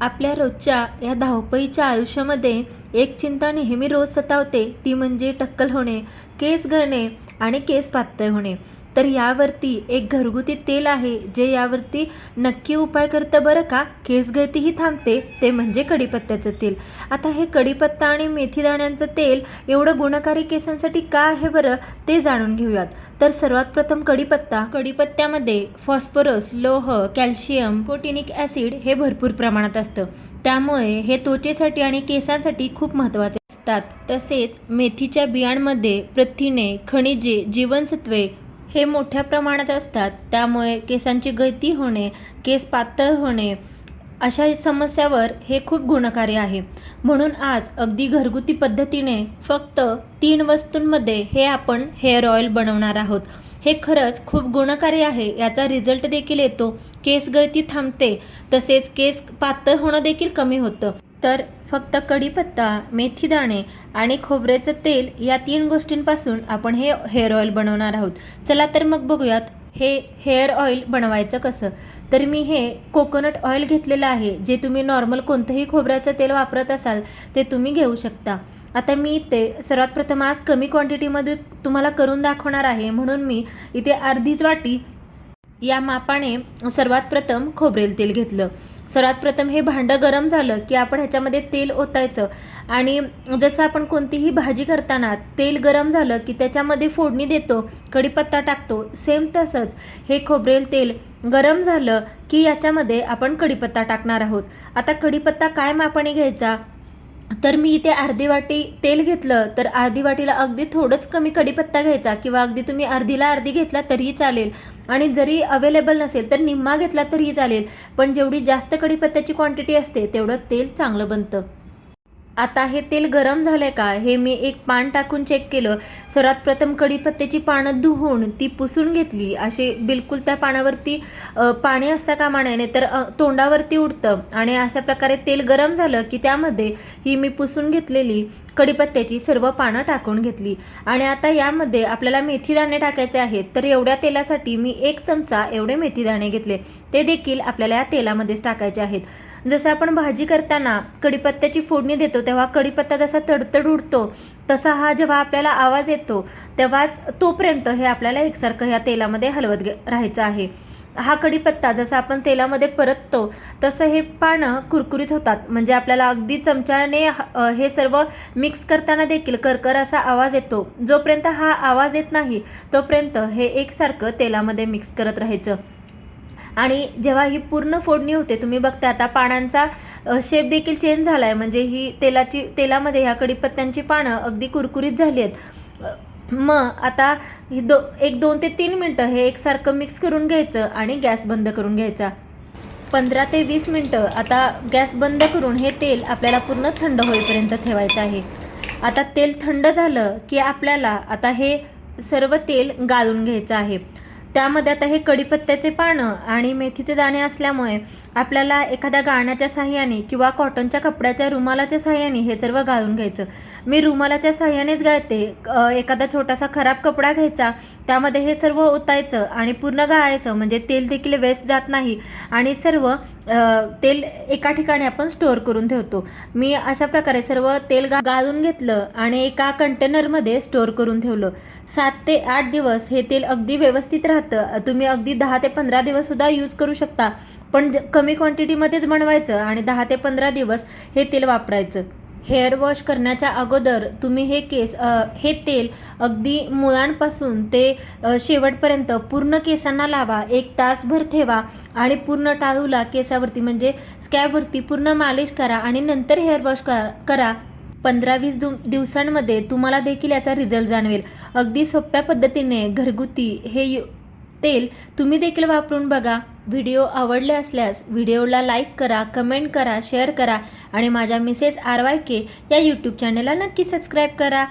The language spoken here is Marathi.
आपल्या रोजच्या या धावपळीच्या आयुष्यामध्ये एक चिंता नेहमी रोज सतावते ती म्हणजे टक्कल होणे केस गळणे आणि केस पातळ होणे. तर यावरती एक घरगुती तेल आहे जे यावरती नक्की उपाय करतं बरं का? केस गळतीही थांबते ते म्हणजे कढीपत्त्याचं तेल. आता हे कढीपत्ता आणि मेथी दाण्यांचं तेल एवढं गुणकारी केसांसाठी का आहे बरं ते जाणून घेऊयात. तर सर्वात प्रथम कढीपत्ता. कढीपत्त्यामध्ये फॉस्फरस लोह कॅल्शियम कोटिनिक ॲसिड हे भरपूर प्रमाणात असतं. त्यामुळे हे त्वचेसाठी आणि केसांसाठी खूप महत्त्वाचे असतात. तसेच मेथीच्या बियांमध्ये प्रथिने खनिजे जीवनसत्वे हे मोठ्या प्रमाणात असतात. त्यामुळे केसांची गळती होणे केस पातळ होणे अशा समस्यावर हे खूप गुणकारी आहे. म्हणून आज अगदी घरगुती पद्धतीने फक्त तीन वस्तूंमध्ये हे आपण हेअर ऑइल बनवणार आहोत. हे खरंच खूप गुणकारी आहे. याचा रिझल्ट देखील येतो. केस गळती थांबते. तसेच केस पातळ होणं देखील कमी होतं. तर फक्त कढीपत्ता मेथीदाणे आणि खोबऱ्याचं तेल या तीन गोष्टींपासून आपण हे हेअर ऑइल बनवणार आहोत. चला तर मग बघूयात हे हेअर ऑइल बनवायचं कसं? तर मी हे कोकोनट ऑइल घेतलेलं आहे जे तुम्ही नॉर्मल कोणतंही खोबऱ्याचं तेल वापरत असाल ते तुम्ही घेऊ शकता. आता मी ते सर्वात प्रथम आज कमी क्वांटिटीमध्ये तुम्हाला करून दाखवणार आहे म्हणून मी इथे अर्धीच वाटी या मापाने सर्वात प्रथम खोबरेल तेल घेतलं. सर्वात प्रथम हे भांडं गरम झालं की आपण ह्याच्यामध्ये तेल ओतायचं. आणि जसं आपण कोणतीही भाजी करताना तेल गरम झालं की त्याच्यामध्ये फोडणी देतो कढीपत्ता टाकतो सेम तसंच हे खोबरेल तेल गरम झालं की याच्यामध्ये आपण कढीपत्ता टाकणार आहोत. आता कढीपत्ता काय मापाने घ्यायचा? तर मी इथे अर्धी वाटी तेल घेतलं तर अर्धी वाटीला अगदी थोडंच कमी कढीपत्ता घ्यायचा किंवा अगदी तुम्ही अर्धीला अर्धी घेतला तरीही चालेल. आणि जरी अवेलेबल नसेल तर निम्मा घेतला तरीही चालेल पण जेवढी जास्त कढीपत्त्याची क्वांटिटी असते तेवढं तेल चांगलं बनतं. आता हे तेल गरम झालंय का? हे मी एक पान टाकून चेक केलं. सर्वात प्रथम कढीपत्त्याची पानं धुवून ती पुसून घेतली. असे बिलकुल त्या पानावरती पाणी असता कामा नये तर तोंडावरती उडतं. आणि अशा प्रकारे तेल गरम झालं की त्यामध्ये ही मी पुसून घेतलेली. कढीपत्त्याची सर्व पानं टाकून घेतली. आणि आता यामध्ये आपल्याला मेथीदाणे टाकायचे आहेत तर एवढ्या तेलासाठी मी एक चमचा एवढे मेथीदाणे घेतले. ते देखील आपल्याला या तेलामध्येच टाकायचे आहेत. जसं आपण भाजी करताना कढीपत्त्याची फोडणी देतो तेव्हा कढीपत्ता जसा तडतड उडतो तसा हा जेव्हा आपल्याला आवाज येतो तेव्हाच तोपर्यंत हे आपल्याला एकसारखं ह्या तेलामध्ये हलवत गे राहायचं आहे. हा कढीपत्ता जसा आपण तेलामध्ये परततो तसं हे पानं कुरकुरीत होतात. म्हणजे आपल्याला अगदी चमच्याने हे सर्व मिक्स करताना देखील करकर असा आवाज येतो. जोपर्यंत हा आवाज येत नाही तोपर्यंत हे एकसारखं तेलामध्ये मिक्स करत राहायचं. आणि जेव्हा ही पूर्ण फोडणी होते तुम्ही बघता आता पानांचा शेप देखील चेंज झाला आहे म्हणजे ही तेलाची तेलामध्ये ह्या कढीपत्त्यांची पानं अगदी कुरकुरीत झाली आहेत. मग आता ही दो एक दोन ते तीन मिनटं हे एकसारखं मिक्स करून घ्यायचं आणि गॅस बंद करून घ्यायचा. पंधरा ते वीस मिनटं आता गॅस बंद करून हे तेल आपल्याला पूर्ण थंड होईपर्यंत ठेवायचं आहे. आता तेल थंड झालं की आपल्याला आता हे सर्व तेल गाळून घ्यायचं आहे. त्यामध्ये आता हे कढीपत्त्याचे पानं आणि मेथीचे दाणे असल्यामुळे आपल्याला एखाद्या गाण्याच्या साह्याने किंवा कॉटनच्या कपड्याच्या रुमालाच्या साह्याने हे सर्व गाळून घ्यायचं. मी रुमालाच्या साह्यानेच गाळते एखादा छोटासा खराब कपडा घ्यायचा त्यामध्ये हे सर्व ओतायचं आणि पूर्ण गाळायचं म्हणजे तेल देखील वेस्ट जात नाही आणि सर्व तेल एका ठिकाणी आपण स्टोअर करून ठेवतो. मी अशा प्रकारे सर्व तेल गा गाळून घेतलं आणि एका कंटेनरमध्ये स्टोअर करून ठेवलं. सात ते आठ दिवस हे तेल अगदी व्यवस्थित राहतं. तुम्ही अगदी दहा ते पंधरा दिवससुद्धा यूज करू शकता. पण ज- कमी क्वांटिटीमध्येच बनवायचं आणि दहा ते पंधरा दिवस हे तेल वापरायचं. हेअर वॉश करण्याच्या अगोदर तुम्ही हे केस हे तेल अगदी मुळांपासून ते शेवटपर्यंत पूर्ण केसांना लावा. एक तासभर ठेवा आणि पूर्ण टाळूला केसावरती म्हणजे स्कॅबवरती पूर्ण मालिश करा आणि नंतर हेअर वॉश करा. पंधरा वीस दु दिवसांमध्ये तुम्हाला देखील याचा रिझल्ट जाणवेल. अगदी सोप्या पद्धतीने घरगुती हे यु तेल तुम्ही देखील वापरून बघा. व्हिडिओ आवडले असल्यास व्हिडिओला लाईक करा कमेंट करा शेअर करा आणि माझ्या मिसेस आर वाय के या यूट्यूब चॅनेलला नक्की सबस्क्राईब करा.